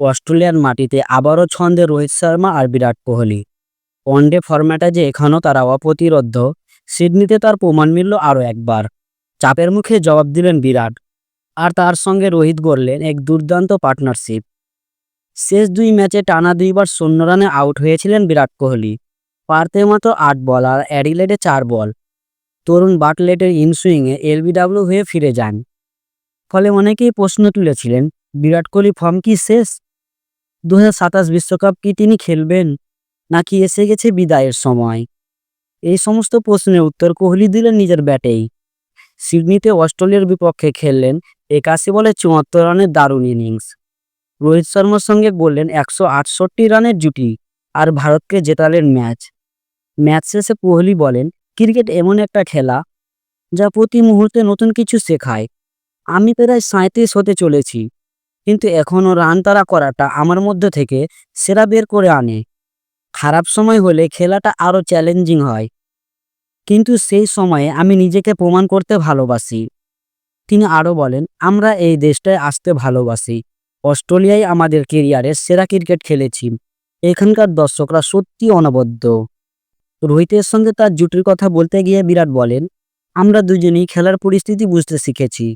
অস্ট্রেলিয়ার মাটিতে আবারও ছন্দে রোহিত শর্মা আর বিরাট কোহলি। ওয়ানডে ফরম্যাটে যে এখানেও তারা অপ্রতিরোধ্য সিডনিতে তার প্রমাণ মিলল আরও একবার। চাপের মুখে জবাব দিলেন বিরাট, আর তার সঙ্গে রোহিত গড়লেন এক দুর্দান্ত পার্টনারশিপ। শেষ দুই ম্যাচে টানা দুইবার শূন্য রানে আউট হয়েছিলেন বিরাট কোহলি, পারতে মাত্র আট বল আর অ্যাডিলেডে চার বল। তরুণ বাটলেটের ইনসুইংয়ে এলবিডাব্লিউ হয়ে ফিরে যান। ফলে অনেকেই প্রশ্ন তুলেছিলেন, বিরাট কোহলি ফর্ম কি শেষ? দু বিশ্বকাপ কি তিনি খেলবেন? নাকি এসে গেছে বিদায়ের সময়? এই সমস্ত প্রশ্নের উত্তর কোহলি দিলেন নিজের ব্যাটেই। সিডনিতে অস্ট্রেলিয়ার বিপক্ষে খেললেন একাশি বলে চুয়াত্তর রানের দারুণ ইনিংস। রোহিত শর্মার সঙ্গে বললেন একশো আটষট্টি রানের জুটি আর ভারতকে জেতালেন ম্যাচ। ম্যাচ শেষে কোহলি বলেন, ক্রিকেট এমন একটা খেলা যা প্রতি মুহূর্তে নতুন কিছু শেখায়। আমি প্রায় সাঁত্রিশ হতে চলেছি। কিন্তু এখনও রান তারা করাটা আমার মধ্যে থেকে সেরা বের করে আনে। খারাপ সময় হলে খেলাটা আরও চ্যালেঞ্জিং হয়। কিন্তু সেই সময়ে আমি নিজেকে প্রমাণ করতে ভালোবাসি। তিনি আরও বলেন, আমরা এই দেশটায় আসতে ভালোবাসি। অস্ট্রেলিয়ায় আমাদের কেরিয়ারের সেরা ক্রিকেট খেলেছি। এখানকার দর্শকরা সত্যি অনবদ্য। রোহিতের সঙ্গে তার জুটির কথা বলতে গিয়ে বিরাট বলেন, আমরা দুজনেই খেলার পরিস্থিতি বুঝতে শিখেছি।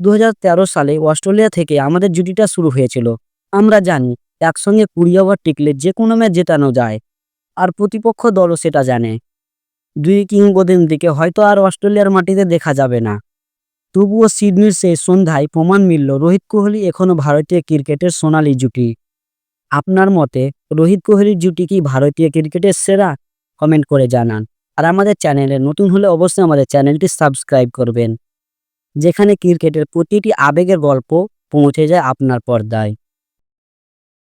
দু হাজার তেরো সালে অস্ট্রেলিয়া থেকে আমাদের জুটিটা শুরু হয়েছিল। আমরা জানি, একসঙ্গে কুড়ি ওভার টিকলে যে কোনো ম্যাচ জেতানো যায়। আর প্রতিপক্ষ দলও সেটা জানে। দুই কিংবদন্তিকে হয়তো আর অস্ট্রেলিয়ার মাটিতে দেখা যাবে না। তবুও সিডনির সেই সন্ধ্যায় প্রমাণ মিলল রোহিত কোহলি এখনও ভারতীয় ক্রিকেটের সোনালি জুটি। আপনার মতে, রোহিত কোহলির জুটি কি ভারতীয় ক্রিকেটের সেরা? কমেন্ট করে জানান। আর আমাদের চ্যানেলে নতুন হলে অবশ্যই আমাদের চ্যানেলটি সাবস্ক্রাইব করবেন। যেখানে ক্রিকেটের প্রতিটি আবেগের গল্প পৌঁছে যায় আপনার পর্দায়।